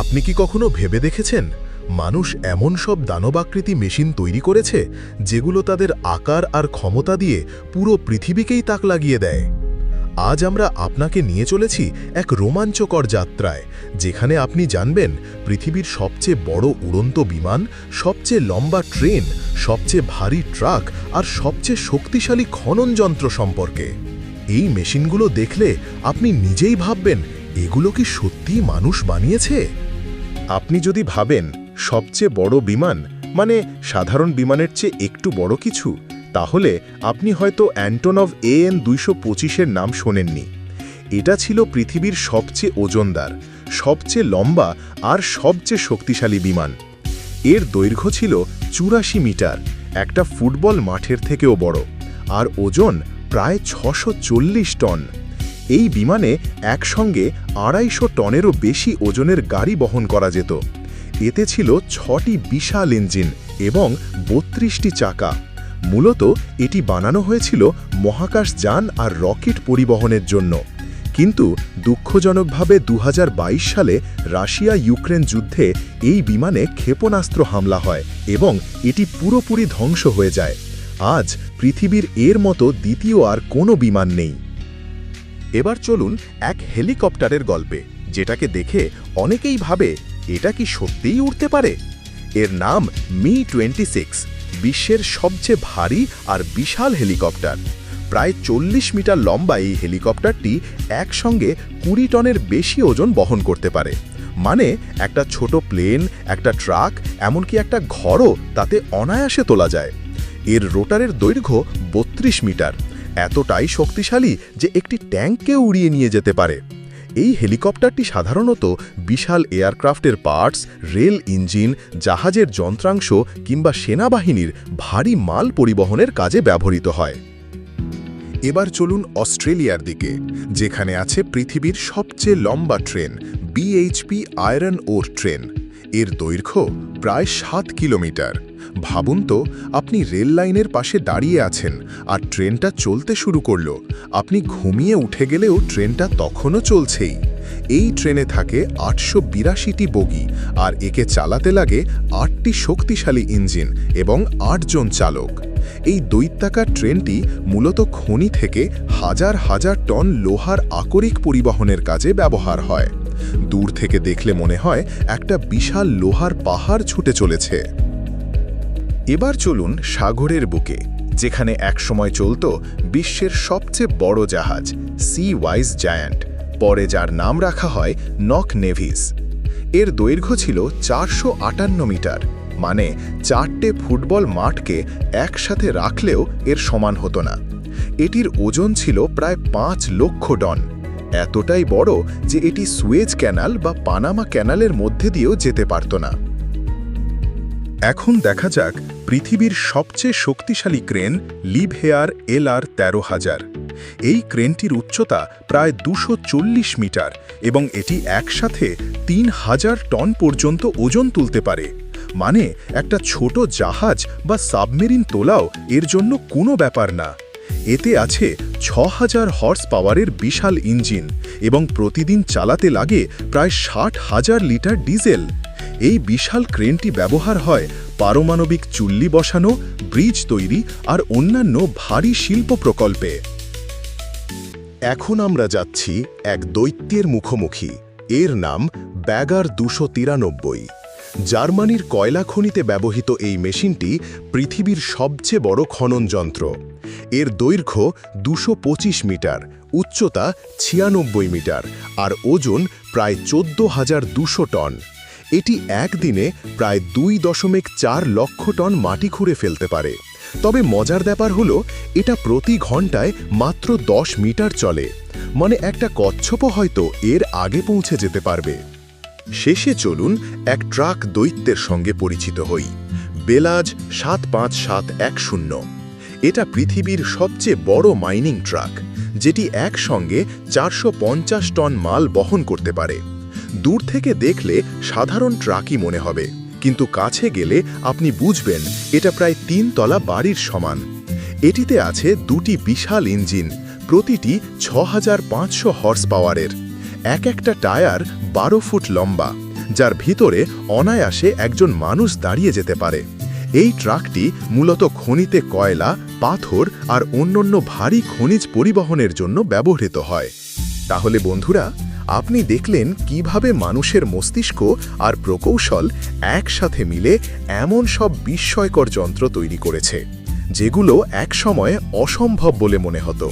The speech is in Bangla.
আপনি কি কখনো ভেবে দেখেছেন? মানুষ এমন সব দানবাকৃতি মেশিন তৈরি করেছে, যেগুলো তাদের আকার আর ক্ষমতা দিয়ে পুরো পৃথিবীকেই তাক লাগিয়ে দেয়। আজ আমরা আপনাকে নিয়ে চলেছি এক রোমাঞ্চকর যাত্রায়, যেখানে আপনি জানবেন পৃথিবীর সবচেয়ে বড় উড়ন্ত বিমান, সবচেয়ে লম্বা ট্রেন, সবচেয়ে ভারী ট্রাক আর সবচেয়ে শক্তিশালী খনন যন্ত্র সম্পর্কে। এই মেশিনগুলো দেখলে আপনি নিজেই ভাববেন, এগুলো কি সত্যিই মানুষ বানিয়েছে? আপনি যদি ভাবেন সবচেয়ে বড় বিমান মানে সাধারণ বিমানের চেয়ে একটু বড় কিছু, তাহলে আপনি হয়তো অ্যান্টনভ এএন দুইশো পঁচিশের নাম শোনেননি। এটা ছিল পৃথিবীর সবচেয়ে ওজনদার, সবচেয়ে লম্বা আর সবচেয়ে শক্তিশালী বিমান। এর দৈর্ঘ্য ছিল চুরাশি মিটার, একটা ফুটবল মাঠের থেকেও বড়, আর ওজন প্রায় ছশো টন। এই বিমানে একসঙ্গে আড়াইশো টনেরও বেশি ওজনের গাড়ি বহন করা যেত। এতে ছিল ছটি বিশাল ইঞ্জিন এবং বত্রিশটি চাকা। মূলত এটি বানানো হয়েছিল মহাকাশ যান আর রকেট পরিবহনের জন্য। কিন্তু দুঃখজনকভাবে দু হাজার বাইশ সালে রাশিয়া ইউক্রেন যুদ্ধে এই বিমানে ক্ষেপণাস্ত্র হামলা হয় এবং এটি পুরোপুরি ধ্বংস হয়ে যায়। আজ পৃথিবীর এর মতো দ্বিতীয় আর কোনো বিমান নেই। এবার চলুন এক হেলিকপ্টারের গল্পে, যেটাকে দেখে অনেকেই ভাবে এটা কি সত্যিই উঠতে পারে। এর নাম মি টোয়েন্টি সিক্স বিশ্বের সবচেয়ে ভারী আর বিশাল হেলিকপ্টার। প্রায় চল্লিশ মিটার লম্বা এই হেলিকপ্টারটি একসঙ্গে কুড়ি টনের বেশি ওজন বহন করতে পারে। মানে একটা ছোট প্লেন, একটা ট্রাক, এমনকি একটা ঘরও তাতে অনায়াসে তোলা যায়। এর রোটারের দৈর্ঘ্য বত্রিশ মিটার। এতটাই শক্তিশালী যে একটি ট্যাঙ্ককে উড়িয়ে নিয়ে যেতে পারে। এই হেলিকপ্টারটি সাধারণত বিশাল এয়ারক্রাফটের পার্টস, রেল ইঞ্জিন, জাহাজের যন্ত্রাংশ কিংবা সেনাবাহিনীর ভারী মাল পরিবহনের কাজে ব্যবহৃত হয়। এবার চলুন অস্ট্রেলিয়ার দিকে, যেখানে আছে পৃথিবীর সবচেয়ে লম্বা train BHP iron ore train. এর দৈর্ঘ্য প্রায় সাত কিলোমিটার। ভাবুন তো, আপনি রেল লাইনের পাশে দাঁড়িয়ে আছেন আর ট্রেনটা চলতে শুরু করল। আপনি ঘুমিয়ে উঠে গেলেও ট্রেনটা তখনও চলছেই। এই ট্রেনে থাকে আটশো বিরাশিটি বগি আর একে চালাতে লাগে আটটি শক্তিশালী ইঞ্জিন এবং আটজন চালক। এই দৈত্যাকার ট্রেনটি মূলত খনি থেকে হাজার হাজার টন লোহার আকরিক পরিবহনের কাজে ব্যবহার হয়। দূর থেকে দেখলে মনে হয় একটা বিশাল লোহার পাহাড় ছুটে চলেছে। এবার চলুন সাগরের বুকে, যেখানে একসময় চলত বিশ্বের সবচেয়ে বড় জাহাজ সি ওয়াইজ জায়ান্ট পরে যার নাম রাখা হয় নক নেভিস এর দৈর্ঘ্য ছিল চারশো আটান্ন মিটার মানে চারটে ফুটবল মাঠকে একসাথে রাখলেও এর সমান হতো না। এটির ওজন ছিল প্রায় পাঁচ লক্ষ টন। এতটাই বড় যে এটি সুয়েজ ক্যানাল বা পানামা ক্যানালের মধ্যে দিয়েও যেতে পারত না। এখন দেখা যাক পৃথিবীর সবচেয়ে শক্তিশালী crane Liebherr L R তেরো হাজার। এই ক্রেনটির উচ্চতা প্রায় দুশো মিটার এবং এটি একসাথে তিন হাজার টন পর্যন্ত ওজন তুলতে পারে। মানে একটা ছোট জাহাজ বা সাবমেরিন তোলাও এর জন্য কোনো ব্যাপার না। এতে আছে ছ হাজার হর্স পাওয়ারের বিশাল ইঞ্জিন এবং প্রতিদিন চালাতে লাগে প্রায় ষাট হাজার লিটার ডিজেল। এই বিশাল ক্রেনটি ব্যবহার হয় পারমাণবিক চুল্লি বসানো, ব্রিজ তৈরি আর অন্যান্য ভারী শিল্প প্রকল্পে। এখন আমরা যাচ্ছি এক দৈত্যের মুখোমুখি। এর নাম ব্যাগার দুশো তিরানব্বই। জার্মানির কয়লা খনিতে ব্যবহৃত এই মেশিনটি পৃথিবীর সবচেয়ে বড় খনন যন্ত্র। এর দৈর্ঘ্য দুশো মিটার, উচ্চতা ছিয়ানব্বই মিটার আর ওজন প্রায় চোদ্দ হাজার দুশো টন। এটি একদিনে প্রায় দুই দশমিক চার লক্ষ টন মাটি খুঁড়ে ফেলতে পারে। তবে মজার ব্যাপার হলো, এটা প্রতি ঘন্টায় মাত্র দশ মিটার চলে। মানে একটা কচ্ছপও হয়তো এর আগে পৌঁছে যেতে পারবে। শেষে চলুন এক ট্রাক দৈত্যের সঙ্গে পরিচিত হই। বেলাজ সাত পাঁচ সাত এক শূন্য। এটা পৃথিবীর সবচেয়ে বড় মাইনিং ট্রাক, যেটি একসঙ্গে চারশো পঞ্চাশ টন মাল বহন করতে পারে। দূর থেকে দেখলে সাধারণ ট্রাকই মনে হবে, কিন্তু কাছে গেলে আপনি বুঝবেন এটা প্রায় তিন তলা বাড়ির সমান। এটিতে আছে দুটি বিশাল ইঞ্জিন, প্রতিটি ছ হাজার পাঁচশো হর্স পাওয়ারের এক একটা টায়ার বারো ফুট লম্বা, যার ভিতরে অনায়াসে একজন মানুষ দাঁড়িয়ে যেতে পারে। এই ট্রাকটি মূলত খনিতে কয়লা, পাথর আর অন্যান্য ভারী খনিজ পরিবহনের জন্য ব্যবহৃত হয়। তাহলে বন্ধুরা, আপনি দেখলেন কীভাবে মানুষের মস্তিষ্ক আর প্রকৌশল একসাথে মিলে এমন সব বিস্ময়কর যন্ত্র তৈরি করেছে, যেগুলো একসময় অসম্ভব বলে মনে হতো।